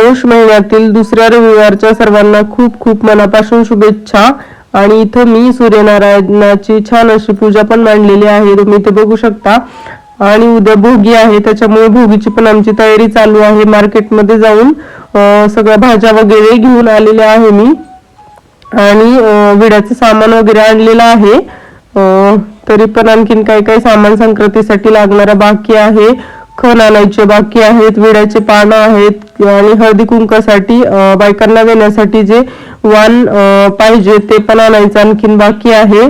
पौष महिन्यातील दुसऱ्या रविवारच्या सर्वांना खूप खूप मनापासून शुभेच्छा. आणि इथं मी सूर्यनारायणाची छान अशी पूजा पण मांडलेली आहे. तुम्ही इथे बघू शकता. आणि उद्या भोगी आहे. त्याच्यामुळे भोगीची पण आमची तयारी चालू आहे. मार्केटमध्ये जाऊन सगळ्या भाज्या वगैरे घेऊन आलेल्या आहे मी. आणि विड्याचं सामान वगैरे आणलेलं आहे. अं, तरी पण आणखीन काही काही सामान संक्रांतीसाठी लागणारा बाकी आहे. खण आणायचे बाकी आहेत विड्याचे पानं आहेत आणि हळदी कुंकासाठी बायकांना देण्यासाठी जे वाण पाहिजे ते पण आणायचं आणखीन बाकी आहे.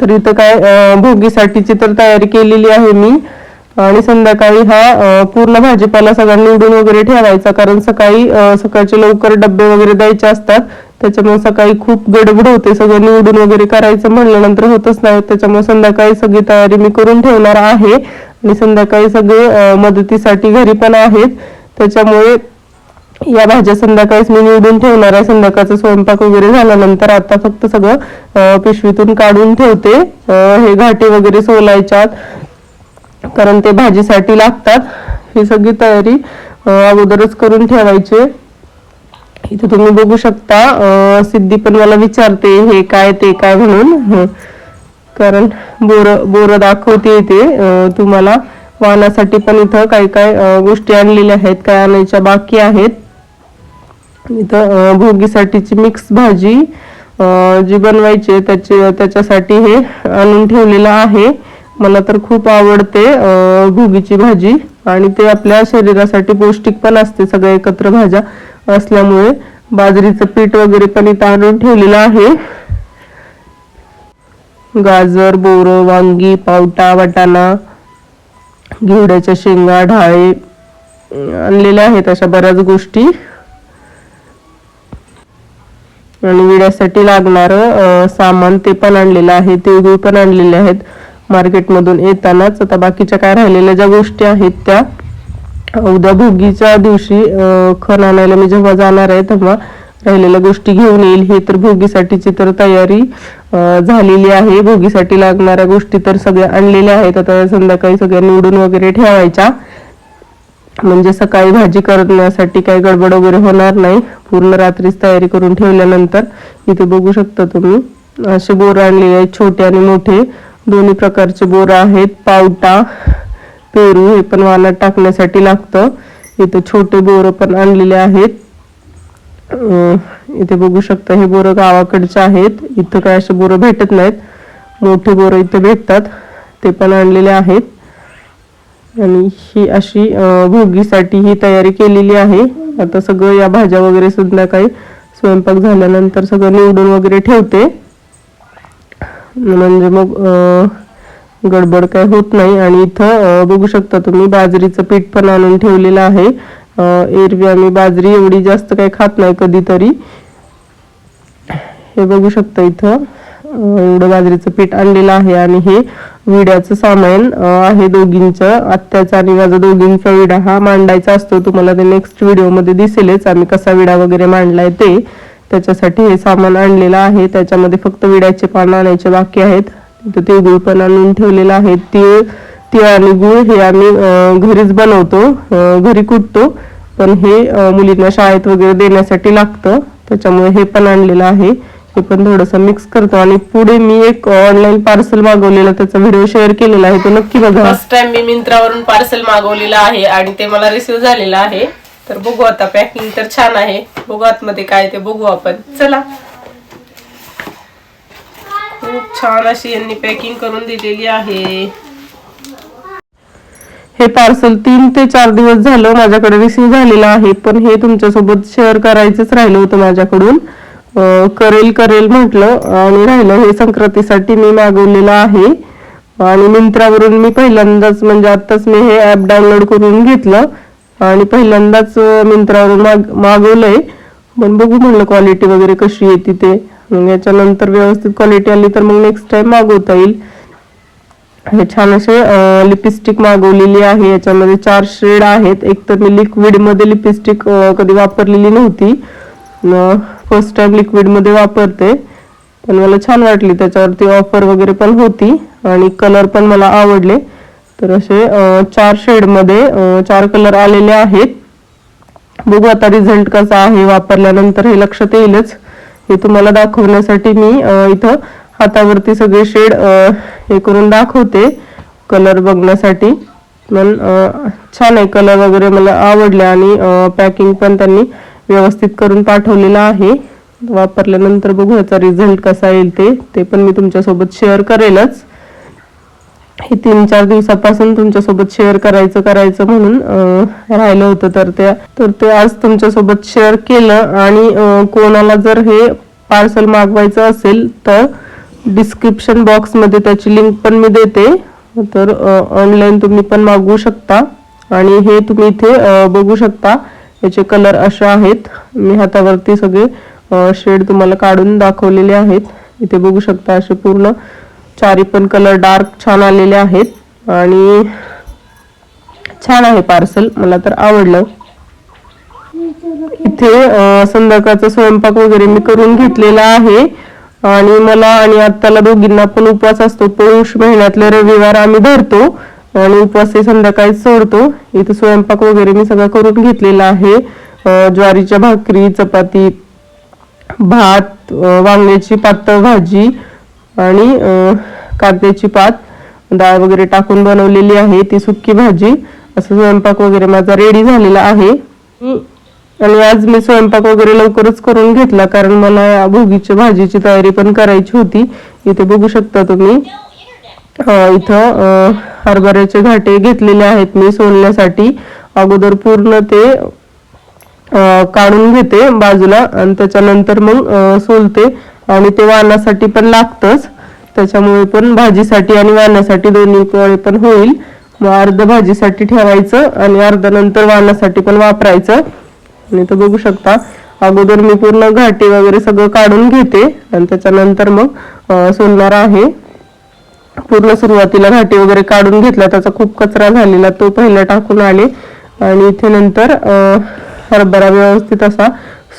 तर इथं काय भोगीसाठीची तर तयारी केलेली आहे मी. आणि संध्याकाळी हा पूर्ण भाजीपाला सगळा निवडून वगैरे ठेवायचा. कारण सकाळी सकाळचे लवकर डब्बे वगैरे द्यायचे असतात. त्याच्यामुळे सकाळी खूप गडबड होते. सगळं निवडून वगैरे करायचं म्हणल्यानंतर होतच नाही त्याच्यामुळे संध्याकाळी सगळी तयारी मी करून ठेवणार आहे. आणि संध्याकाळी सगळे मदतीसाठी घरी पण आहेत. त्याच्यामुळे या भाज्या संध्याकाळीच मी निवडून ठेवणार आहे. संध्याकाळचा स्वयंपाक वगैरे झाल्यानंतर आता फक्त सगळं पिशवीतून काढून ठेवते. हे घाटे वगैरे सोलायच्यात. कारण ते भाजीसाठी लागतात. ही सगळी तयारी अगोदरच करून ठेवायची. इथे तुम्ही बघू शकता सिद्धी पण मला विचारते हे काय ते काय म्हणून. कारण बोर बोर दाखवते इथे. तुम्हाला वाहनासाठी पण इथं काय काय गोष्टी आणलेल्या आहेत काय आणायच्या बाकी आहेत. इथं भोगीसाठीची मिक्स भाजी जी बनवायची आहे त्याची त्याच्यासाठी हे आणून ठेवलेलं आहे. मला तर खूप आवडते अं, भोगीची भाजी आणि ते आपल्या शरीरासाठी पौष्टिक पण असते सगळ्या एकत्र भाज्या असल्यामुळे. बाजरीचं पीठ वगैरे पण इथं आणून ठेवलेलं आहे. गाजर बोरं वांगी पावटा वाटाणा घेवड्याच्या शेंगा ढाळे आणलेल्या आहेत अशा बऱ्याच गोष्टी. आणि विड्यासाठी लागणार सामान ते पण आणलेलं आहे तिळगुळ पण आणलेले आहेत. मार्केटमधून येतानाच आता बाकीच्या काय राहिलेल्या ज्या गोष्टी आहेत त्या उद्या भोगीच्या दिवशी खण आणायला मी जेव्हा जाणार आहे तेव्हा राहिलेल्या गोष्टी घेऊन येईल. हे तर भोगीसाठीची तर तयारी झालेली आहे. भोगीसाठी लागणाऱ्या गोष्टी तर सगळ्या आणलेल्या आहेत. आता संध्याकाळी सगळ्या निवडून वगैरे ठेवायच्या. म्हणजे सकाळी भाजी करण्यासाठी काही गडबड वगैरे होणार नाही. पूर्ण रात्रीच तयारी करून ठेवल्यानंतर इथे बघू शकता तुम्ही. असे बोर आणलेले आहेत छोटे आणि मोठे. दोन्ही प्रकारचे बोर आहेत. पावटा पेरू हे पण वानात टाकण्यासाठी लागतं. इथे छोटे बोर पण आणलेले आहेत. इथे बघू शकता हे बोरं गावाकडचे आहेत. इथं काय असे बोरं भेटत नाहीत. मोठे बोरं इथे भेटतात. ते पण आणलेले आहेत. आणि ही अशी भोगीसाठी ही तयारी केलेली आहे. आता सगळं या भाज्या वगैरे संध्याकाळी स्वयंपाक झाल्यानंतर सगळं निवडून वगैरे ठेवते. म्हणजे मग गडबड काय होत नाही. आणि इथं बघू शकता तुम्ही बाजरीचं पीठ पण आणून ठेवलेलं आहे. एरवी आम्ही बाजरी एवढी जास्त काही खात नाही कधीतरी. हे बघू शकता इथं एवढं बाजरीचं पीठ आणलेलं आहे. आणि हे विड्याचं सामान आहे दोघींचं. आत्याचा आणि माझा दोघींचा विडा. हा मांडायचा असतो. तुम्हाला ते नेक्स्ट व्हिडिओमध्ये दिसेलच. आम्ही कसा विडा वगैरे मांडलाय ते. त्याच्यासाठी हे सामान आणलेलं आहे. त्याच्यामध्ये फक्त विड्याचे पानं आणायचे बाकी आहेत. तिथं तिळगुळ पण आणून ठेवलेलं आहे. तीळ तीळ आणि गुळ हे आम्ही घरीच बनवतो. घरी कुटतो. पण हे मुलींना शाळेत वगैरे देण्यासाठी लागतं. त्याच्यामुळे हे पण आणलेलं आहे. हे पण थोडंसं मिक्स करतो. आणि पुढे मी एक ऑनलाईन पार्सल मागवलेलं त्याचा व्हिडिओ शेअर केलेला आहे. तो नक्की बघा. फर्स्ट टाइम मी मिंत्रावरून पार्सल मागवलेलं आहे. आणि ते मला रिसिव्ह झालेलं आहे. तर बघू आता पॅकिंग तर छान आहे. बघू आतमध्ये काय ते बघू आपण. चला. खूप छान अशी यांनी पॅकिंग करून दिलेली आहे. हे पार्सल तीन ते चार दिवस झालं माझ्याकडे रिसीव्ह झालेलं आहे पण हे तुमच्यासोबत शेअर करायचंच राहिलं होतं माझ्याकडून. करेल करेल म्हटलं आणि राहिलं हे संक्रांतीसाठी मी मागवलेलं आहे. आणि मिंत्रावरून मी पहिल्यांदाच म्हणजे आताच मी हे ऍप डाउनलोड करून घेतलं. आणि पहिल्यांदाच मिंत्रावरून माग मागवलंय. पण बघू म्हणलं क्वालिटी वगैरे कशी येते ते मग याच्यानंतर व्यवस्थित क्वालिटी आली तर मग नेक्स्ट टाइम मागवता येईल. हे छान असे लिपस्टिक मागवलेली आहे. याच्यामध्ये चार शेड आहेत. एक तर मी लिक्विडमध्ये लिपस्टिक कधी वापरलेली नव्हती. फर्स्ट टाइम लिक्विडमध्ये वापरते. पण मला छान वाटली. त्याच्यावरती ऑफर वगैरे पण होती. आणि कलर पण मला आवडले. तर असे चार शेडमध्ये चार कलर आलेले आहेत. बघू आता रिझल्ट कसा आहे वापरल्यानंतर हे लक्षात येईलच. हे तुम्हाला दाखवण्यासाठी मी इथं हातावरती सगळे शेड हे करून दाखवते कलर बघण्यासाठी. पण छान आहे कलर वगैरे मला आवडले आणि पॅकिंग पण त्यांनी व्यवस्थित करून पाठवलेलं आहे. वापरल्यानंतर बघू याचा रिझल्ट कसा येईल ते ते पण मी तुमच्यासोबत शेअर करेलच. हे तीन चार दिवसापासून तुमच्यासोबत शेअर करायचं करायचं म्हणून राहिलं होतं. तर ते तर ते आज तुमच्यासोबत शेअर केलं आणि कोणाला जर हे पार्सल मागवायचं असेल तर डिस्क्रिप्शन बॉक्समध्ये त्याची लिंक पण मी देते. तर ऑनलाईन तुम्ही पण मागवू शकता. आणि हे तुम्ही इथे बघू शकता. याचे कलर असे आहेत. मी हातावरती सगळे शेड तुम्हाला काढून दाखवलेले आहेत. इथे बघू शकता असे पूर्ण. चारी पण कलर डार्क छान आलेले आहेत. आणि छान आहे पार्सल मला तर आवडलं. इथे संध्याकाळचा स्वयंपाक वगैरे मी करून घेतलेला आहे. आणि मला आणि आत्ताला दोघींना पण उपवास असतो. पौष महिन्यातले रविवार आम्ही धरतो आणि उपवास हे संध्याकाळी सोडतो. इथे स्वयंपाक वगैरे मी सगळं करून घेतलेला आहे. ज्वारीच्या भाकरी चपाती भात वांग्याची पातळ भाजी आणि अं, कांद्याची पात डाळ वगैरे टाकून बनवलेली आहे ती सुक्की भाजी. असं स्वयंपाक वगैरे माझा रेडी झालेला आहे. आणि आज मी स्वयंपाक वगैरे लवकरच करून घेतला कारण मला भोगीच्या भाजीची तयारी पण करायची होती. इथे बघू शकता तुम्ही. इथं हरभऱ्याचे घाटे घेतलेले आहेत मी सोलण्यासाठी. अगोदर पूर्ण ते काढून घेते बाजूला आणि त्याच्यानंतर मग सोलते. आणि ते वाहनासाठी पण लागतंच. त्याच्यामुळे पण भाजीसाठी आणि वाहनासाठी दोन्ही वेळे पण होईल. मग अर्ध भाजीसाठी ठेवायचं आणि अर्ध नंतर वाणासाठी पण वापरायचं. आणि तर बघू शकता अगोदर मी पूर्ण घाटी वगैरे सगळं काढून घेते आणि त्याच्यानंतर मग सोलणार आहे. पूर्ण सुरुवातीला घाटी वगैरे काढून घेतला त्याचा खूप कचरा झालेला तो पहिला टाकून आले. आणि इथे नंतर हरभरा व्यवस्थित असा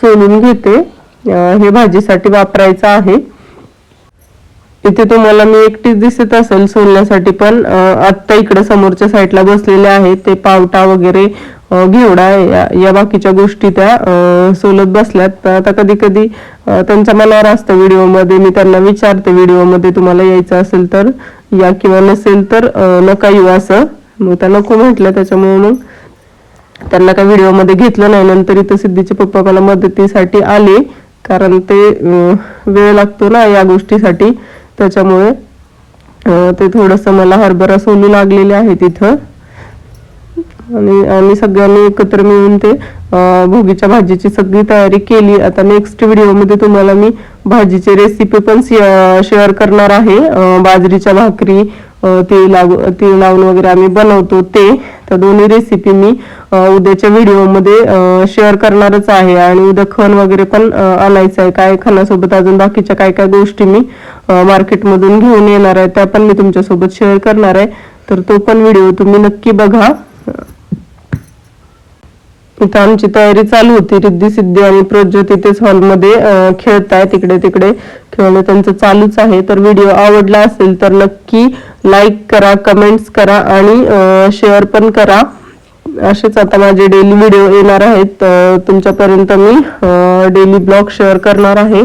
सोलून घेते. हे भाजीसाठी वापरायचं आहे. इथे तुम्हाला मी एकटीच दिसत असेल सोलण्यासाठी पण आत्ता इकडे समोरच्या साईडला बसलेले आहेत ते पावटा वगैरे घेवडा या या बाकीच्या गोष्टी त्या सोलत बसल्यात. आता कधी कधी त्यांच्या मनावर असतं व्हिडिओमध्ये. मी त्यांना विचारते व्हिडिओमध्ये तुम्हाला यायचं असेल तर या किंवा नसेल तर नका येऊ असं. मग त्या नको म्हटलं त्याच्यामुळे मग त्यांना काही व्हिडिओमध्ये घेतलं नाही. नंतर इथं सिद्धीचे पप्पा मला मदतीसाठी आले. कारण ते वेळ लागतो ना या गोष्टीसाठी. त्याच्यामुळे ते थोडंसं मला हरभरा सोलू लागलेले आहे तिथं आणि आम्ही सगळ्यांनी एकत्र मिळून ते भोगीच्या भाजीची सगळी तयारी केली. आता नेक्स्ट व्हिडिओमध्ये तुम्हाला मी भाजीची रेसिपी पण शेअर करणार आहे. बाजरीच्या भाकरी तीळ लाव तीळ लावून वगैरे आम्ही बनवतो ते. तर दोन्ही रेसिपी मी उद्याच्या व्हिडिओमध्ये शेअर करणारच आहे. आणि उद्या खण वगैरे पण आणायचं आहे. काय खणासोबत अजून बाकीच्या काय काय गोष्टी मी मार्केटमधून घेऊन येणार आहे. त्या पण मी तुमच्यासोबत शेअर करणार आहे. तर तो पण व्हिडिओ तुम्ही नक्की बघा. इथं आमची तयारी चालू होती. रिद्धी सिद्धी आणि प्रज्योत इथेच हॉलमध्ये खेळताय तिकडे तिकडे. खेळणं त्यांचं चालूच आहे. तर व्हिडिओ आवडला असेल तर नक्की लाईक करा कमेंट्स करा आणि शेअर पण करा. असेच आता माझे डेली व्हिडिओ येणार आहेत. तुमच्यापर्यंत मी डेली ब्लॉग शेअर करणार आहे.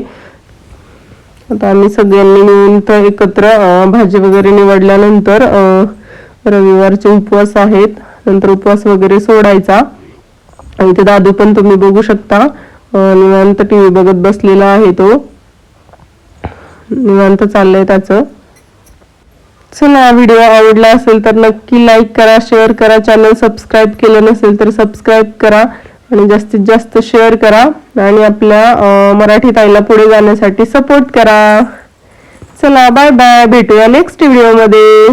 आता आम्ही सगळ्यांनी मिळून तर एकत्र भाजी वगैरे निवडल्यानंतर रविवारचे उपवास आहेत. नंतर उपवास वगैरे सोडायचा. आणि ते दादू पण तुम्ही बघू शकता. निवांत निवांत टीव्ही बघत बसलेला आहे तो. निवांत चाललंय त्याचं. चला व्हिडिओ आवडला असेल तर नक्की लाईक करा शेअर करा. चॅनल सबस्क्राईब केलं नसेल तर सबस्क्राईब करा. आणि जास्तीत जास्त शेअर करा. आणि आपल्या मराठी ताईला पुढे जाण्यासाठी सपोर्ट करा. चला बाय बाय भेटूया नेक्स्ट व्हिडिओमध्ये